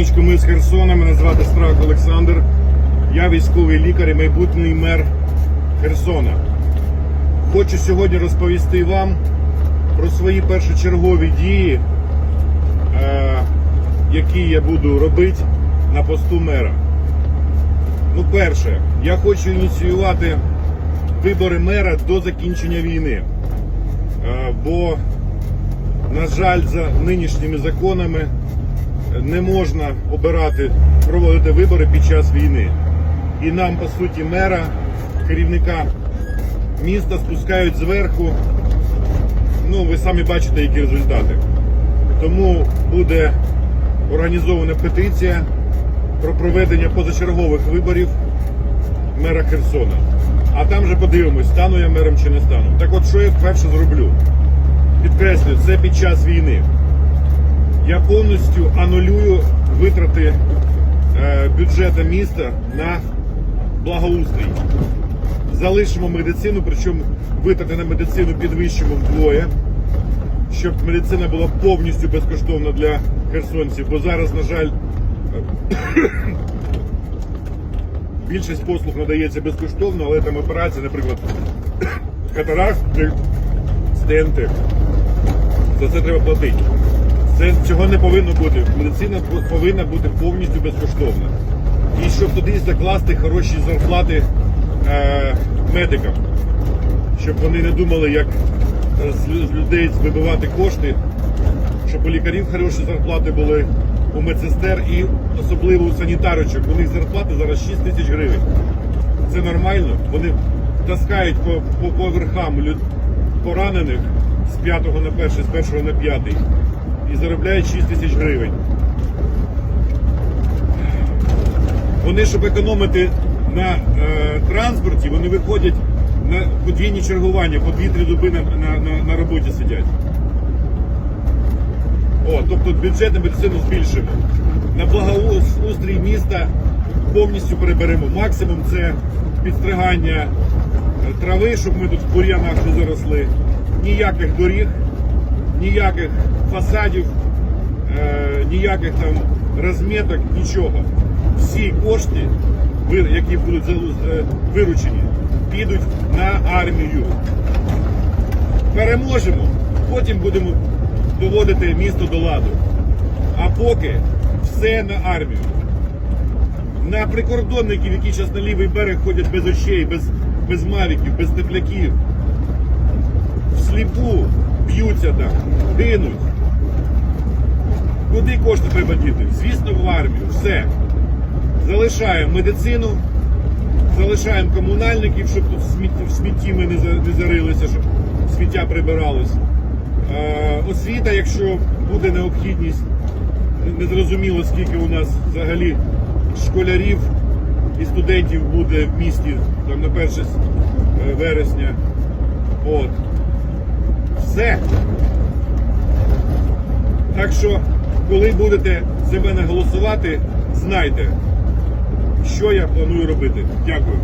раночку, ми з Херсона. Мене звати Страх Олександр. Я військовий лікар і майбутній мер Херсона. Хочу сьогодні розповісти вам про свої першочергові дії, е, які я буду робити на посту мера. Ну, перше, я хочу ініціювати вибори мера до закінчення війни. Е, бо, на жаль, за нинішніми законами не можна обирати, проводити вибори під час війни. І нам, по суті, мера, керівника міста спускають зверху. Ну, ви самі бачите, які результати. Тому буде організована петиція про проведення позачергових виборів мера Херсона. А там вже подивимось, стану я мером чи не стану. Так от, що я вперше зроблю? Підкреслюю, це під час війни. Я повністю анулюю витрати е, бюджету міста на благоустрій. Залишимо медицину, причому витрати на медицину підвищимо вдвоє, щоб медицина була повністю безкоштовна для херсонців, бо зараз, на жаль, більшість послуг надається безкоштовно, але там операції, наприклад, катаракти, стенти, за це треба платити. Це цього не повинно бути. Медицина повинна бути повністю безкоштовна. І щоб туди закласти хороші зарплати е, медикам, щоб вони не думали, як з з людей вибивати кошти, щоб у лікарів хороші зарплати були, у медсестер і особливо у санітарочок. У них зарплати зараз 6 тисяч гривень. Це нормально. Вони таскають по, по поверхам люд- поранених з п'ятого на перший, з першого на п'ятий і заробляють 6 тисяч гривень. Вони, щоб економити на е, транспорті, вони виходять на подвійні чергування, по 2-3 доби на, на, на, на роботі сидять. О, тобто бюджет на медицину збільшимо. На благоустрій міста повністю переберемо. Максимум це підстригання е, трави, щоб ми тут в бур'янах заросли. Ніяких доріг, ніяких фасадів, е, ніяких там розміток, нічого. Всі кошти, які будуть е, виручені, підуть на армію. Переможемо, потім будемо доводити місто до ладу. А поки все на армію. На прикордонників, які зараз на лівий берег ходять без очей, без, без мавіків, без тепляків. Всліпу б'ються там, гинуть. Куди кошти треба діти? Звісно, в армію. Все. Залишаємо медицину, залишаємо комунальників, щоб тут в смітті, ми не, зарилися, щоб сміття прибиралось. Е, освіта, якщо буде необхідність, не- незрозуміло, скільки у нас взагалі школярів і студентів буде в місті там, на 1 е, вересня. От. Все. Так що, коли будете за мене голосувати, знайте, що я планую робити. Дякую.